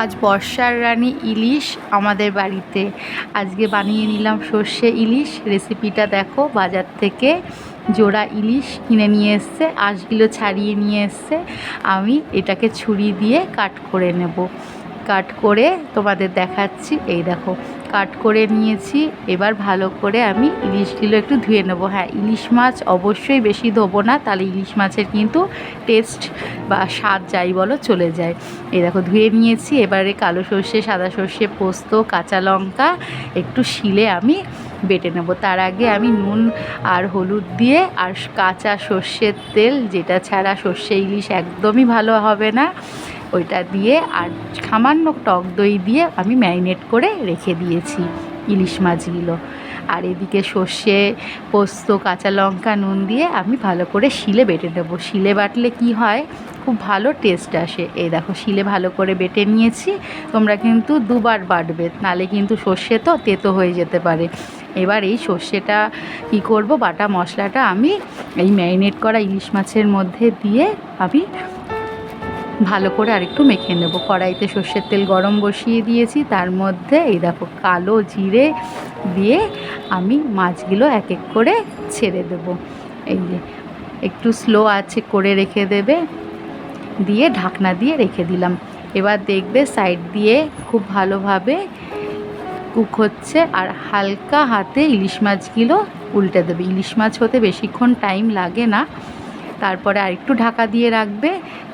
আজ বর্ষার রানী ইলিশ আমাদের বাড়িতে। আজকে বানিয়ে নিলাম সর্ষে ইলিশ। রেসিপিটা দেখো, বাজার থেকে জোড়া ইলিশ কিনে নিয়ে এসছে, আঁশগুলো ছাড়িয়ে নিয়ে এসছে। আমি এটাকে ছুরি দিয়ে কাট করে নেব। কাট করে তোমাদের দেখাচ্ছি, এই দেখো। কাট করে নিয়েছি। এবার ভালো করে আমি ইলিশগুলো একটু ধুয়ে নেব। হ্যাঁ ইলিশ মাছ অবশ্যই বেশি ধোবো না, তাহলে ইলিশ মাছের কিন্তু টেস্ট বা স্বাদ যাই বলো চলে যায়। এই দেখো, ধুয়ে নিয়েছি। এবারে কালো সর্ষে, সাদা সর্ষে, পোস্ত, কাঁচা লঙ্কা একটু শিলে আমি বেটে নেব। তার আগে আমি নুন আর হলুদ দিয়ে আর কাঁচা সর্ষের তেল, যেটা ছাড়া সর্ষে ইলিশ একদমই ভালো হবে না। ওইটা দিয়ে আর সামান্য টক দই দিয়ে আমি ম্যারিনেট করে রেখে দিয়েছি ইলিশ মাছগুলো। আর এদিকে সর্ষে, পোস্ত, কাঁচা লঙ্কা, নুন দিয়ে আমি ভালো করে শিলে বেটে নেব। শিলে বাটলে কি হয়? খুব ভালো টেস্ট আসে। এই দেখো, শিলে ভালো করে বেটে নিয়েছি। তোমরা কিন্তু দুবার বাটবে, নালে কিন্তু সর্ষে তো তেতো হয়ে যেতে পারে। এবার এই সর্ষেটা কী করব? বাটা মশলাটা আমি এই ম্যারিনেট করা ইলিশ মাছের মধ্যে দিয়ে আমি ভালো করে আরেকটু মেখে নেব। কড়াইতে সর্ষের তেল গরম বসিয়ে দিয়েছি। তার মধ্যে এই দেখো কালো জিরে দিয়ে আমি মাছগুলো এক এক করে ছেড়ে দেব। এই যে একটু স্লো আছে করে রেখে দেবে। দিয়ে ঢাকনা দিয়ে রেখে দিলাম। এবার দেখবে সাইড দিয়ে খুব ভালোভাবে কুক হচ্ছে আর হালকা হাতে ইলিশ মাছগুলো উল্টে দেবে। ইলিশ মাছ হতে বেশিক্ষণ টাইম লাগে না। তারপরে আর একটু ঢাকা দিয়ে রাখবে।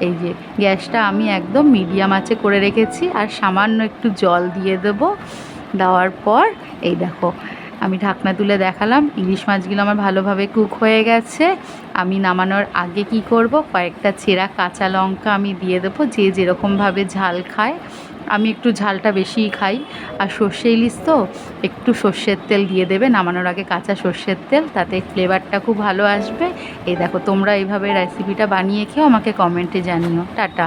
এই যে গ্যাসটা আমি একদম মিডিয়াম আছে করে রেখেছি। আর সামান্য একটু জল দিয়ে দেবো। দেওয়ার পর, এই দেখো আমি ঢাকনা তুলে দেখালাম। ইলিশ মাছগুলো আমার ভালোভাবে কুক হয়ে গেছে। আমি নামানোর আগে কি করব? কয়েকটা ছেঁড়া কাঁচা লঙ্কা আমি দিয়ে দেবো, যে যেরকমভাবে ঝাল খায়। আমি একটু ঝালটা বেশিই খাই। আর সর্ষে ইলিশ তো, একটু সর্ষের তেল দিয়ে দেবে। নামানোর আগে কাঁচা সর্ষের তেল, তাতে ফ্লেভারটা খুব ভালো আসবে। এই দেখো, তোমরা এইভাবে রেসিপিটা বানিয়ে খেয়েও আমাকে কমেন্টে জানিও। টাটা।